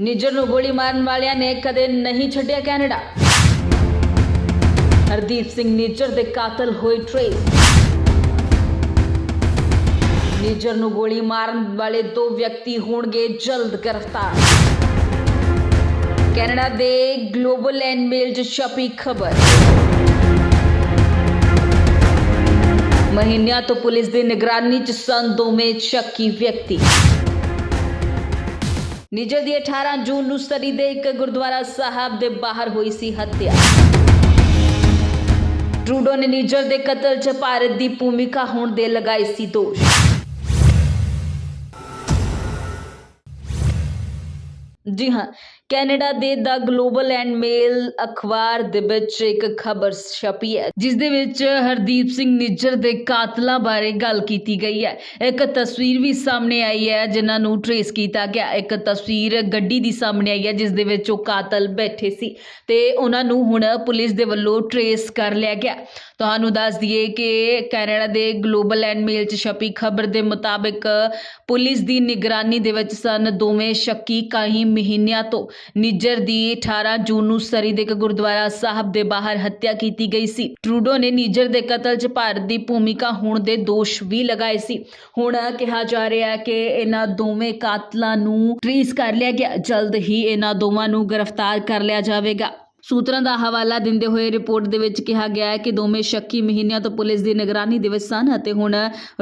ਨਿੱਜਰ ਨੂੰ ਗੋਲੀ ਮਾਰਨ ਵਾਲਿਆਂ ਨੇ ਕਦੇ ਨਹੀਂ ਛੱਡਿਆ ਕੈਨੇਡਾ। ਹਰਦੀਪ ਸਿੰਘ ਨਿੱਜਰ ਦੇ ਕਾਤਲ ਹੋਏ ਟ੍ਰੇਸ ਨਿਜਰ ਨੂੰ ਗੋਲੀ ਮਾਰਨ ਵਾਲੇ ਦੋ ਵਿਅਕਤੀ ਹੋਣਗੇ ਜਲਦ ਗ੍ਰਿਫਤਾਰ। ਕੈਨੇਡਾ ਦੇ ਗਲੋਬਲ ਐਂਡ ਮੇਲ 'ਚ ਛਪੀ ਖਬਰ। ਮਹੀਨਿਆਂ ਤੋਂ ਪੁਲਿਸ ਦੀ ਨਿਗਰਾਨੀ 'ਚ ਸਨ ਦੋਵੇਂ ਸ਼ੱਕੀ ਵਿਅਕਤੀ। ਨਿਜਰ ਦੀ 18 ਜੂਨ ਨੂੰ ਸਰੀ ਦੇ ਇੱਕ ਗੁਰਦੁਆਰਾ ਸਾਹਿਬ ਦੇ ਬਾਹਰ ਹੋਈ ਸੀ ਹੱਤਿਆ। ਟਰੂਡੋ ਨੇ ਨਿਜਰ ਦੇ ਕਤਲ 'ਚ ਭਾਰਤ ਦੀ ਭੂਮਿਕਾ ਹੋਣ ਦੇ ਲਗਾਏ ਸੀ ਦੋਸ਼। ਜੀ ਹਾਂ, ਕੈਨੇਡਾ ਦੇ ਦਾ ਗਲੋਬਲ ਐਂਡ ਮੇਲ ਅਖਬਾਰ ਦੇ ਵਿੱਚ ਇੱਕ ਖਬਰ ਛਪੀ ਹੈ, ਜਿਸ ਦੇ ਵਿੱਚ ਹਰਦੀਪ ਸਿੰਘ ਨਿੱਜਰ ਦੇ ਕਾਤਲਾਂ ਬਾਰੇ ਗੱਲ ਕੀਤੀ ਗਈ ਹੈ। ਇੱਕ ਤਸਵੀਰ ਵੀ ਸਾਹਮਣੇ ਆਈ ਹੈ, ਜਿਨ੍ਹਾਂ ਨੂੰ ਟਰੇਸ ਕੀਤਾ ਗਿਆ। ਇੱਕ ਤਸਵੀਰ ਗੱਡੀ ਦੀ ਸਾਹਮਣੇ ਆਈ ਹੈ, ਜਿਸ ਦੇ ਵਿੱਚ ਉਹ ਕਾਤਲ ਬੈਠੇ ਸੀ ਤੇ ਉਹਨਾਂ ਨੂੰ ਹੁਣ ਪੁਲਿਸ ਦੇ ਵੱਲੋਂ ਟਰੇਸ ਕਰ ਲਿਆ ਗਿਆ। ਤੁਹਾਨੂੰ ਦੱਸ ਦਈਏ ਕਿ ਕੈਨੇਡਾ ਦੇ ਗਲੋਬਲ ਐਂਡ ਮੇਲ 'ਚ ਛਪੀ ਖਬਰ ਦੇ ਮੁਤਾਬਿਕ ਪੁਲਿਸ ਦੀ ਨਿਗਰਾਨੀ ਦੇ ਵਿੱਚ ਸਨ ਦੋਵੇਂ ਸ਼ੱਕੀ ਕਈ ਮਹੀਨਿਆਂ ਤੋਂ। ਨਿੱਜਰ ਦੀ 18 ਜੂਨ ਨੂੰ ਸਰੀ ਦੇ ਇੱਕ ਗੁਰਦੁਆਰਾ ਸਾਹਿਬ ਦੇ ਬਾਹਰ ਹੱਤਿਆ ਕੀਤੀ ਗਈ ਸੀ। ਟਰੂਡੋ ਨੇ ਨਿੱਜਰ ਦੇ ਕਤਲ 'ਚ ਭਾਰਤ ਦੀ ਭੂਮਿਕਾ ਹੋਣ ਦੇ ਦੋਸ਼ ਵੀ ਲਗਾਏ ਸੀ। ਹੁਣ ਕਿਹਾ ਜਾ ਰਿਹਾ ਹੈ ਕਿ ਇਹਨਾਂ ਦੋਵੇਂ ਕਾਤਲਾਂ ਨੂੰ ਟ੍ਰੀਸ ਕਰ ਲਿਆ ਗਿਆ। ਜਲਦ ਹੀ ਇਹਨਾਂ ਦੋਵਾਂ ਨੂੰ ਗ੍ਰਿਫਤਾਰ ਕਰ ਲਿਆ ਜਾਵੇਗਾ। ਸੂਤਰਾਂ ਦਾ ਹਵਾਲਾ ਦਿੰਦੇ ਹੋਏ ਰਿਪੋਰਟ ਦੇ ਵਿੱਚ ਕਿਹਾ ਗਿਆ ਹੈ ਕਿ ਦੋਵੇਂ ਸ਼ੱਕੀ ਮਹੀਨਿਆਂ ਤੋਂ ਪੁਲਿਸ ਦੀ ਨਿਗਰਾਨੀ ਦੇ ਵਿੱਚ ਸਨ ਅਤੇ ਹੁਣ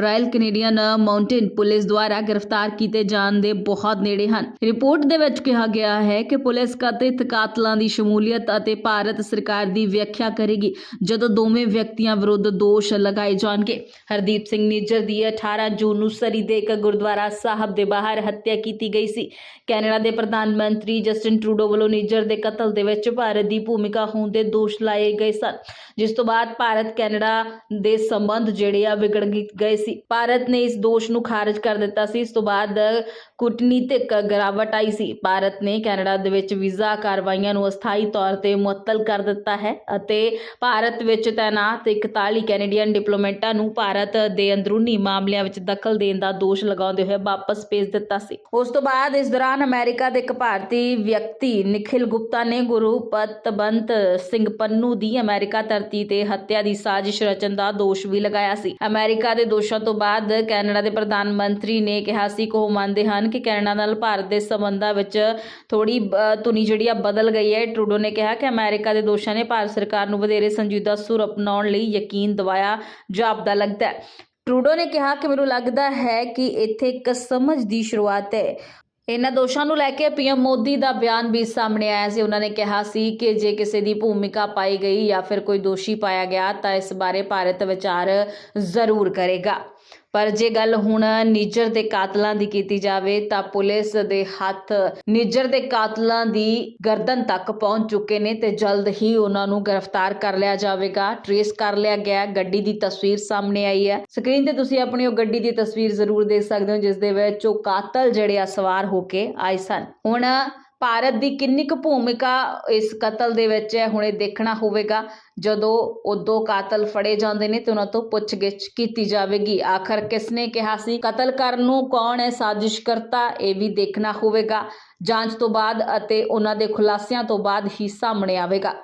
ਰਾਇਲ ਕੈਨੇਡੀਅਨ ਮਾਊਂਟੇਨ ਪੁਲਿਸ ਦੁਆਰਾ ਗ੍ਰਿਫਤਾਰ ਕੀਤੇ ਜਾਣ ਦੇ ਬਹੁਤ ਨੇੜੇ ਹਨ। ਰਿਪੋਰਟ ਦੇ ਵਿੱਚ ਕਿਹਾ ਗਿਆ ਹੈ ਕਿ ਪੁਲਿਸ ਕਥਿਤ ਕਾਤਲਾਂ ਦੀ ਸ਼ਮੂਲੀਅਤ ਅਤੇ ਭਾਰਤ ਸਰਕਾਰ ਦੀ ਵਿਆਖਿਆ ਕਰੇਗੀ ਜਦੋਂ ਦੋਵੇਂ ਵਿਅਕਤੀਆਂ ਵਿਰੁੱਧ ਦੋਸ਼ ਲਗਾਏ ਜਾਣਗੇ। ਹਰਦੀਪ ਸਿੰਘ ਨਿੱਜਰ ਦੀ 18 ਜੂਨ ਨੂੰ ਸਰੀ ਦੇ ਇੱਕ ਗੁਰਦੁਆਰਾ ਸਾਹਿਬ ਦੇ ਬਾਹਰ ਹੱਤਿਆ ਕੀਤੀ ਗਈ ਸੀ। ਕੈਨੇਡਾ ਦੇ ਪ੍ਰਧਾਨ ਮੰਤਰੀ ਜਸਟਿਨ ਟਰੂਡੋ ਵੱਲੋਂ ਨਿੱਜਰ ਦੇ ਕਤਲ ਦੇ ਵਿੱਚ ਭਾਰਤ ਦੀ ਭੂਮਿਕਾ ਹੋਣ ਦੇ ਦੋਸ਼ ਲਾਏ ਗਏ ਸਨ। ਜਿਸ ਤੋਂ ਬਾਅਦ ਭਾਰਤ ਕੈਨੇਡਾ ਦੇ ਸੰਬੰਧ ਜਿਹੜੇ ਆ ਵਿਗੜ ਗਏ ਸੀ। ਭਾਰਤ ਨੇ ਇਸ ਦੋਸ਼ ਨੂੰ ਖਾਰਜ ਕਰ ਦਿੱਤਾ ਸੀ। ਇਸ ਤੋਂ ਬਾਅਦ ਕੂਟਨੀਤਿਕ ਗਿਰਾਵਟ ਆਈ ਸੀ। ਭਾਰਤ ਨੇ ਕੈਨੇਡਾ ਦੇ ਵਿੱਚ ਵੀਜ਼ਾ ਕਾਰਵਾਈਆਂ ਨੂੰ ਅਸਥਾਈ ਤੌਰ ਤੇ ਮੁਅੱਤਲ ਕਰ ਦਿੱਤਾ ਹੈ ਅਤੇ ਭਾਰਤ ਵਿੱਚ ਤਾਇਨਾਤ 41 ਕੈਨੇਡੀਅਨ ਡਿਪਲੋਮੈਟਾਂ ਨੂੰ ਭਾਰਤ ਦੇ ਅੰਦਰੂਨੀ ਮਾਮਲਿਆਂ ਵਿੱਚ ਦਖਲ ਦੇਣ ਦਾ ਦੋਸ਼ ਲਗਾਉਂਦੇ ਹੋਏ ਵਾਪਸ ਭੇਜ ਦਿੱਤਾ ਸੀ। ਉਸ ਤੋਂ ਬਾਅਦ ਇਸ ਦੌਰਾਨ ਅਮਰੀਕਾ ਦੇ ਇੱਕ ਭਾਰਤੀ ਵਿਅਕਤੀ, ਨikhil ਗੁਪਤਾ ਨੇ ਗੁਰੂ ਪਤਬੰਤ ਸਿੰਘ ਪੰਨੂ ਦੀ ਅਮਰੀਕਾ ਧਰਤੀ ਤੇ ਹੱਤਿਆ ਦੀ ਸਾਜ਼ਿਸ਼ ਰਚਨ ਦਾ ਦੋਸ਼ ਵੀ ਲਗਾਇਆ ਸੀ। ਅਮਰੀਕਾ ਦੇ ਦੋਸ਼ਾਂ ਤੋਂ ਬਾਅਦ ਕੈਨੇਡਾ ਦੇ ਪ੍ਰਧਾਨ ਮੰਤਰੀ ਨੇ ਕਿਹਾ ਸੀ ਕਿ ਉਹ ਮੰਨਦੇ ਹਨ ਕਿ ਕੈਨੇਡਾ ਨਾਲ ਭਾਰਤ ਦੇ ਸੰਬੰਧਾਂ ਵਿੱਚ ਥੋੜੀ ਧੁਨੀ ਜਿਹੜੀ ਆ ਬਦਲ ਗਈ ਹੈ। ਟਰੂਡੋ ਨੇ ਕਿਹਾ ਕਿ ਅਮਰੀਕਾ ਦੇ ਦੋਸ਼ਾਂ ਨੇ ਭਾਰਤ ਸਰਕਾਰ ਨੂੰ ਵਧੇਰੇ ਸੰਜੀਦਾ ਸੁਰ ਅਪਣਾਉਣ ਲਈ ਯਕੀਨ ਦਿਵਾਇਆ ਜਾਪਦਾ ਲੱਗਦਾ ਹੈ। ਟਰੂਡੋ ਨੇ ਕਿਹਾ ਕਿ ਮੈਨੂੰ ਲੱਗਦਾ ਹੈ ਕਿ ਇੱਥੇ ਇੱਕ ਸਮਝ ਦੀ ਸ਼ੁਰੂਆਤ ਹੈ। ਇਹਨਾਂ ਦੋਸ਼ਾਂ ਨੂੰ ਲੈ ਕੇ ਪੀਐਮ ਮੋਦੀ ਦਾ ਬਿਆਨ ਵੀ ਸਾਹਮਣੇ ਆਇਆ ਸੀ। ਉਹਨਾਂ ਨੇ ਕਿਹਾ ਸੀ ਕਿ ਜੇ ਕਿਸੇ ਦੀ ਭੂਮਿਕਾ ਪਾਈ ਗਈ ਜਾਂ ਫਿਰ ਕੋਈ ਦੋਸ਼ੀ ਪਾਇਆ ਗਿਆ ਤਾਂ ਇਸ ਬਾਰੇ ਭਾਰਤ ਵਿਚਾਰ ਜ਼ਰੂਰ ਕਰੇਗਾ। ਪਰ ਜੇ ਗੱਲ ਹੁਣ ਨਿੱਜਰ ਦੇ ਕਾਤਲਾਂ ਦੀ ਕੀਤੀ ਜਾਵੇ ਤਾਂ ਪੁਲਿਸ ਦੇ ਹੱਥ ਨਿੱਜਰ ਦੇ ਕਾਤਲਾਂ ਦੀ ਗਰਦਨ ਤੱਕ ਪਹੁੰਚ ਚੁੱਕੇ ਨੇ ਤੇ ਜਲਦ ਹੀ ਉਹਨਾਂ ਨੂੰ ਗ੍ਰਿਫਤਾਰ ਕਰ ਲਿਆ ਜਾਵੇਗਾ, ਟ੍ਰੇਸ ਕਰ ਲਿਆ ਗਿਆ ਗੱਡੀ ਦੀ ਤਸਵੀਰ ਸਾਹਮਣੇ ਆਈ ਹੈ। ਸਕਰੀਨ ਤੇ ਤੁਸੀਂ ਆਪਣੀ ਉਹ ਗੱਡੀ ਦੀ ਤਸਵੀਰ ਜ਼ਰੂਰ ਦੇਖ ਸਕਦੇ ਹੋ ਜਿਸ ਦੇ ਵਿੱਚ ਉਹ ਕਾਤਲ ਜਿਹੜੇ ਆ ਸਵਾਰ ਹੋ ਕੇ ਆਏ ਸਨ। ਹੁਣ ਭਾਰਤ ਦੀ ਕਿੰਨੀ ਕੁ ਭੂਮਿਕਾ ਇਸ ਕਤਲ ਦੇ ਵਿੱਚ ਹੈ, ਹੁਣ ਇਹ ਦੇਖਣਾ ਹੋਵੇਗਾ। ਜਦੋਂ ਉਹ ਦੋ ਕਾਤਲ ਫੜੇ ਜਾਂਦੇ ਨੇ ਤੇ ਉਹਨਾਂ ਤੋਂ ਪੁੱਛਗਿੱਛ ਕੀਤੀ ਜਾਵੇਗੀ। ਆਖਰ ਕਿਸਨੇ ਕਿਹਾ ਸੀ, ਕਤਲ ਕਰਨ ਨੂੰ ਕੌਣ ਹੈ ਸਾਜ਼ਿਸ਼ ਕਰਤਾ ਇਹ ਵੀ ਦੇਖਣਾ ਹੋਵੇਗਾ। ਜਾਂਚ ਤੋਂ ਬਾਅਦ ਅਤੇ ਉਹਨਾਂ ਦੇ ਖੁਲਾਸਿਆਂ ਤੋਂ ਬਾਅਦ ਹੀ ਸਾਹਮਣੇ ਆਵੇਗਾ।